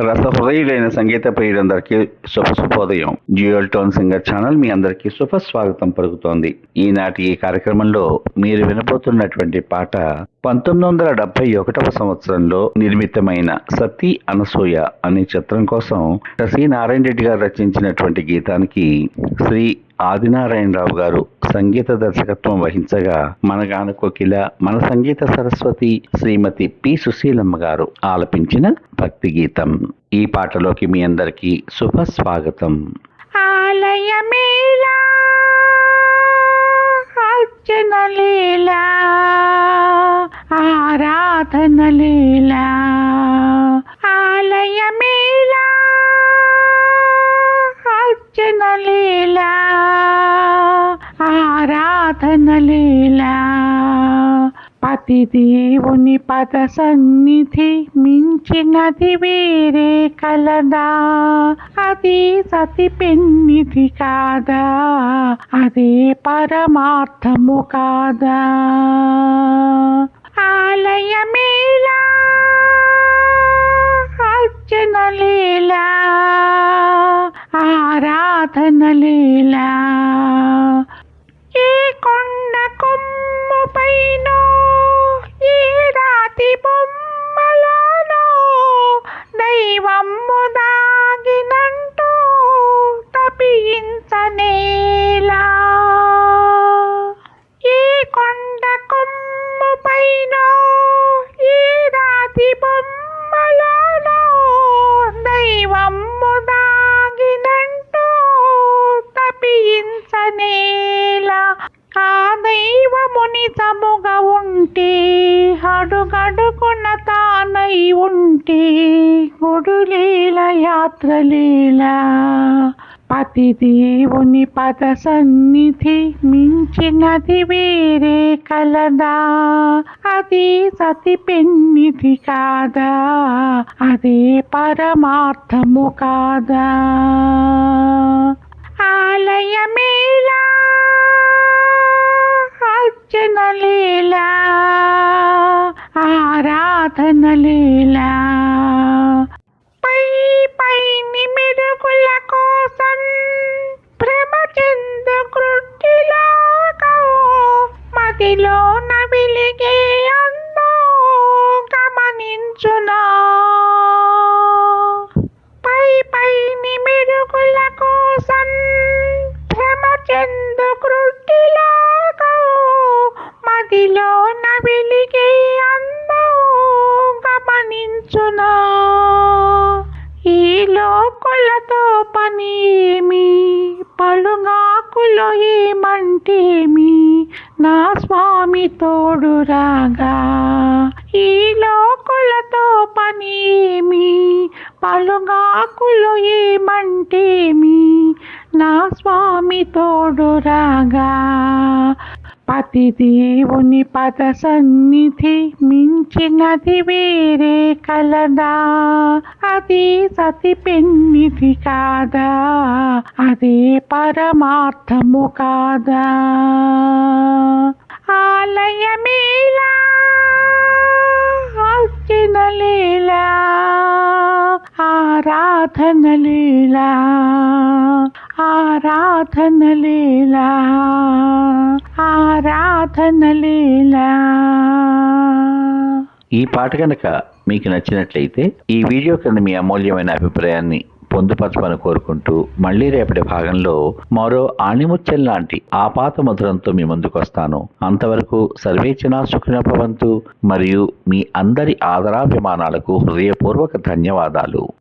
రసహృదయులైన సంగీత ప్రియులందరికీ శుభ శుభోదయం. జ్యూయల్ టోన్ సింగర్ ఛానల్ మీ అందరికీ శుభ స్వాగతం పలుకుతోంది. ఈనాటి ఈ కార్యక్రమంలో మీరు వినబోతున్నటువంటి పాట పంతొమ్మిది వందల డెబ్బై ఒకటవ సంవత్సరంలో నిర్మితమైన సతీ అనసూయ అనే చిత్రం కోసం సి నారాయణ రెడ్డి గారు రచించినటువంటి గీతానికి శ్రీ ఆదినారాయణరావు గారు సంగీత దర్శకత్వం వహించగా మన గాన కోకిల మన సంగీత సరస్వతి శ్రీమతి పి సుశీలమ్మ గారు ఆలపించిన భక్తి గీతం ఈ పాటలోకి మీ అందరికీ శుభ స్వాగతం. ఆలయమేలా అర్చన లీలా. ఆరాధన పతి దేవుని పద సన్నిధి మించినది వేరే కలదా. అది సతి పెన్నిధి కాదా. అదే పరమార్థము కాదా. ఆలయమేలా. అర్చన లీలా ఆరాధన లీలా కొండ కొమ్ము పైన ఈ రాతి బొమ్మలోనో దైవము దాగినంటూ తపించనే దైవముని ఉంటే అడుగడుకున్న తానై ఉంటే గుడులీల యాత్రలీల. పతి దేవుని పద సన్నిధి మించినది వేరే కలదా. అది సతి పెన్నిధి కాదా. అదే పరమార్థము కాదా. ఆలయమేలా అర్చన లీలా ఆరాధన లీలా. పై పైని మెరుగుల కోసం భ్రమ చెందు మదిలో నవిలిగే గమనించునా ఈ లోకులతో పని ఏమి పలుగాకులో ఏమంటేమి నా స్వామి తోడు రాగా ఈ లోకులతో పని ఏమి పలుగాకులు ఏమంటేమి నా స్వామి తోడు రాగా పతి దేవుని పద సన్నిధి మించినది వేరే కలదా? అది సతి పెన్నిధి కాదా? అదే పరమార్థము కాదా? ఆలయమేలా? అర్చన లీలా? ఆరాధన లీలా? ఆరాధన లీలా? ఆరాధన లీలా ఈ పాట కనుక మీకు నచ్చినట్లయితే ఈ వీడియో కింద మీ అమూల్యమైన అభిప్రాయాన్ని పొందుపరచమని కోరుకుంటూ మళ్ళీ రేపటి భాగంలో మరో ఆణిముచ్చల్ లాంటి ఆపాత మధురంతో మీ ముందుకు వస్తాను. అంతవరకు సర్వేచనా సుఖినభవంతు మరియు మీ అందరి ఆదరాభిమానాలకు హృదయపూర్వక ధన్యవాదాలు.